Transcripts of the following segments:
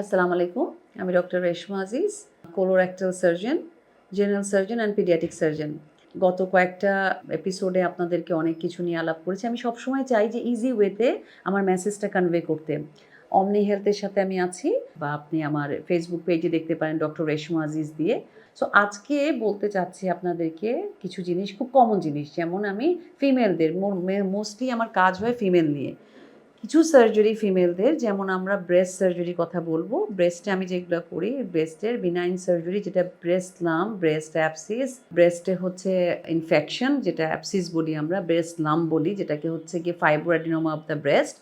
আসসালামু আলাইকুম, আমি doctor Reshma Aziz colorectal surgeon general surgeon and paediatric surgeon গত কয়েকটা এপিসোডে আপনাদেরকে অনেক কিছু নিয়ে আলাপ করেছি। আমি সবসময় চাই যে ইজি ওয়েতে আমার মেসেজটা কনভে করতে। অমনি হেলথের সাথে আমি আছি বা আপনি আমার ফেসবুক পেজে দেখতে পারেন ডক্টর রেশমা আজিজ দিয়ে। সো আজকে বলতে চাচ্ছি আপনাদেরকে কিছু জিনিস, খুব কমন জিনিস। যেমন আমি ফিমেলদের মোস্টলি আমার কাজ হয় ফিমেল নিয়ে। কিছু সার্জারি ফিমেলদের যেমন আমরা ব্রেস্ট সার্জারি কথা বলব। ব্রেস্টে আমি যেগুলো করি ব্রেস্টের বিনাইন সার্জারি যেটা ব্রেস্ট লাম ব্রেস্ট অ্যাপসিস ব্রেস্টে হচ্ছে ইনফেকশন যেটা অ্যাপসিস বলি আমরা ব্রেস্ট লাম বলি, যেটাকে হচ্ছে গিয়ে fibroadenoma of the breast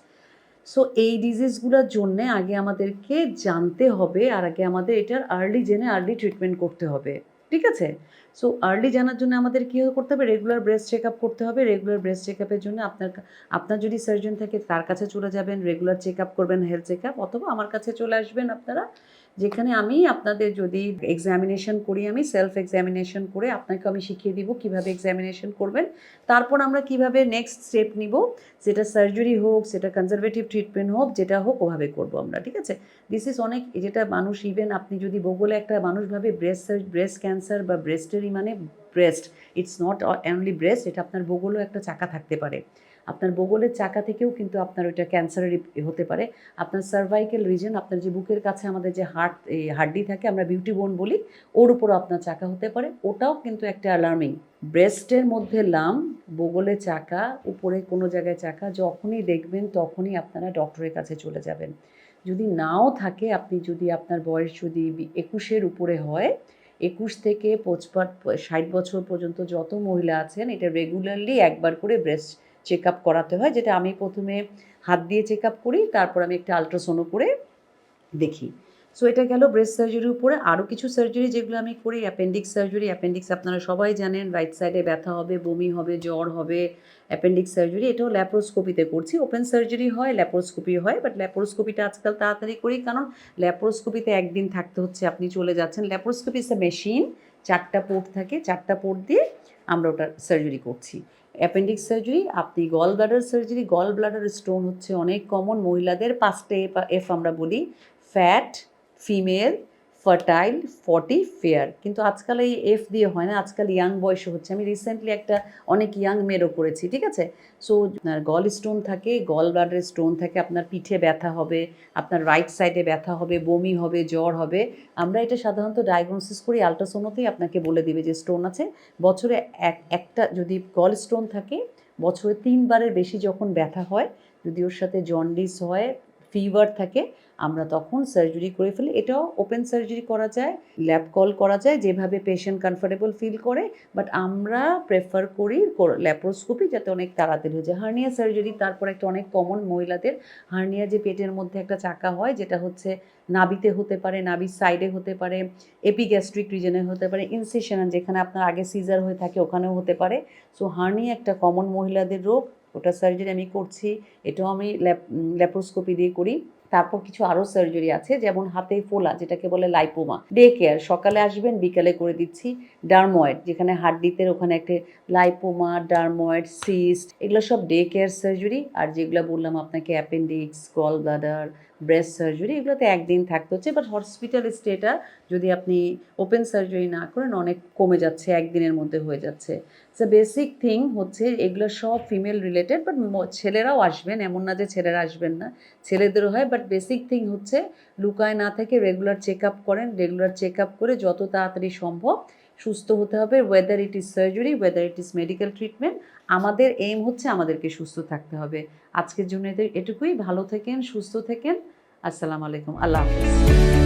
so এই ডিজিজগুলোর জন্যে আগে আমাদেরকে জানতে হবে, আর আগে আমাদের এটার আর্লি জেনে আর্লি ট্রিটমেন্ট করতে হবে। ঠিক আছে? সো আর্লি জানার জন্য আমাদের কী করতে হবে? রেগুলার ব্রেস্ট চেক আপ করতে হবে। রেগুলার ব্রেস্ট চেক আপের জন্য আপনার আপনার যদি সার্জন থাকে, তার কাছে চলে যাবেন। রেগুলার চেক আপ করবেন হেলথ চেক আপ অথবা আমার কাছে চলে আসবেন আপনারা। যেখানে আমি আপনাদের যদি এক্সামিনেশন করি, আমি সেলফ এক্সামিনেশন করে আপনাকে আমি শিখিয়ে দিব কীভাবে এক্সামিনেশন করবেন। তারপর আমরা কীভাবে নেক্সট স্টেপ নিব সেটা সার্জারি হোক সেটা কনজারভেটিভ ট্রিটমেন্ট হোক, যেটা হোক ওভাবে করব আমরা, ঠিক আছে? দিস ইজ অনেক যেটা মানুষ ইভেন আপনি যদি বগলে একটা মানুষ ভাবে ব্রেস্ট ব্রেস্ট ক্যান্সার বা ব্রেস্টেরই মানে breast it's not only breast এটা আপনার বগলও একটা চাকা থাকতে পারে। আপনার বগলের চাকা থেকেও কিন্তু আপনার ওইটা ক্যান্সারের হতে পারে। আপনার সার্ভাইকেল রিজন আপনার যে বুকের কাছে আমাদের যে হার্ট এই হাড্ডি থাকে, আমরা বিউটি বোন বলি, ওর উপরও আপনার চাকা হতে পারে। ওটাও কিন্তু একটা অ্যালার্মিং ব্রেস্টের মধ্যে লাম বগলে চাকা, উপরে কোনো জায়গায় চাকা, যখনই দেখবেন তখনই আপনারা ডক্টরের কাছে চলে যাবেন। যদি নাও থাকে, আপনি যদি আপনার বয়স যদি একুশের উপরে হয়, একুশ থেকে পঁচপান, ষাট বছর পর্যন্ত যত মহিলা আছেন, এটা রেগুলারলি একবার করে ব্রেস্ট চেক আপ করাতে হয়, যেটা আমি প্রথমে হাত দিয়ে চেক আপ করি, তারপর আমি একটা আলট্রাসোনো করে দেখি। সো এটা গেল ব্রেস্ট সার্জারির উপরে। আরও কিছু সার্জারি যেগুলো আমি করি অ্যাপেন্ডিক্স সার্জারি অ্যাপেন্ডিক্স আপনারা সবাই জানেন রাইট সাইডে ব্যথা হবে, বমি হবে, জ্বর হবে অ্যাপেন্ডিক্স সার্জারি এটাও ল্যাপ্রোস্কোপিতে করছি। ওপেন সার্জারি হয় ল্যাপ্রোস্কোপি হয় বাট ল্যাপ্রোস্কোপিটা আজকাল তাড়াতাড়ি করি, কারণ ল্যাপ্রোস্কোপিতে একদিন থাকতে হচ্ছে, আপনি চলে যাচ্ছেন। ল্যাপ্রোস্কোপি ইস মেশিন চারটা পোর্ট থাকে, চারটা পোর্ট দিয়ে আমরা ওটা সার্জারি করছি। অ্যাপেন্ডিক্স সার্জারি আপনি gall bladder surgery gall bladder stone হচ্ছে অনেক কমন মহিলাদের পাঁচটা এফ আমরা বলি fat female fertile forty fair কিন্তু আজকাল এই এফ দিয়ে হয় না, আজকাল ইয়াং বয়সে হচ্ছে। আমি রিসেন্টলি একটা অনেক ইয়াং মেয়েরও করেছি, ঠিক আছে? সো গল স্টোন থাকে গল ব্লাডারের স্টোন থাকে, আপনার পিঠে ব্যথা হবে, আপনার রাইট সাইডে ব্যথা হবে, বমি হবে, জ্বর হবে। আমরা এটা সাধারণত ডায়াগনোসিস করি আলট্রাসোনোতেই আপনাকে বলে দিবে যে স্টোন আছে। বছরে এক, একটা যদি গল স্টোন থাকে, বছরে তিনবারের বেশি যখন ব্যথা হয়, যদি ওর সাথে জন্ডিস হয় ফিভার থাকে, আমরা তখন সার্জারি করে ফেলি। এটাও ওপেন সার্জারি করা যায় ল্যাব কল করা যায়, যেভাবে পেশেন্ট কমফোর্টেবল ফিল করে বাট আমরা প্রেফার করি ল্যাপ্রোস্কোপি যাতে অনেক তাড়াতাড়ি হয়ে যায়। হার্নিয়া সার্জারি তারপর একটা অনেক কমন মহিলাদের হার্নিয়া যে পেটের মধ্যে একটা চাকা হয়, যেটা হচ্ছে নাবিতে হতে পারে নাবির সাইডে হতে পারে এপিগ্যাস্ট্রিক রিজনে হতে পারে ইনসেশন যেখানে আপনার আগে সিজার হয়ে থাকে, ওখানেও হতে পারে। সো হার্নিয়া একটা কমন মহিলাদের রোগ ওটা সার্জারি আমি করছি, এটাও আমি ল্যাপ ল্যাপ্রোস্কোপি দিয়ে করি। তারপর কিছু আরও সার্জারি আছে, যেমন হাতে ফোলা, যেটাকে বলে লাইপোমা ডে কেয়ার সকালে আসবেন, বিকালে করে দিচ্ছি। ডার্ময়েড যেখানে হাড্ডিতে ওখানে একটা লাইপোমা ডার্ময়েড সিস্ট এগুলো সব ডে কেয়ার সার্জারি আর যেগুলো বললাম আপনাকে appendix gall bladder breast surgery এগুলোতে একদিন থাকতে হচ্ছে। বাট হসপিটাল স্টেটা যদি আপনি ওপেন সার্জারি না করেন, অনেক কমে যাচ্ছে, একদিনের মধ্যে হয়ে যাচ্ছে। সো বেসিক থিং হচ্ছে এগুলো সব ফিমেল রিলেটেড বাট ছেলেরাও আসবেন। এমন না যে ছেলেরা আসবেন না। ছেলেদেরও হয় বাট বেসিক থিং হচ্ছে লুকায় না থেকে রেগুলার চেক আপ করেন। রেগুলার চেক আপ করে যত তাড়াতাড়ি সম্ভব সুস্থ হতে হবে। Whether it is surgery whether it is medical treatment আমাদের এইম হচ্ছে আমাদেরকে সুস্থ থাকতে হবে। আজকের জন্য এটুকুই। ভালো থেকেন, সুস্থ থেকেন। আসসালামু আলাইকুম। আল্লাহ হাফিজ।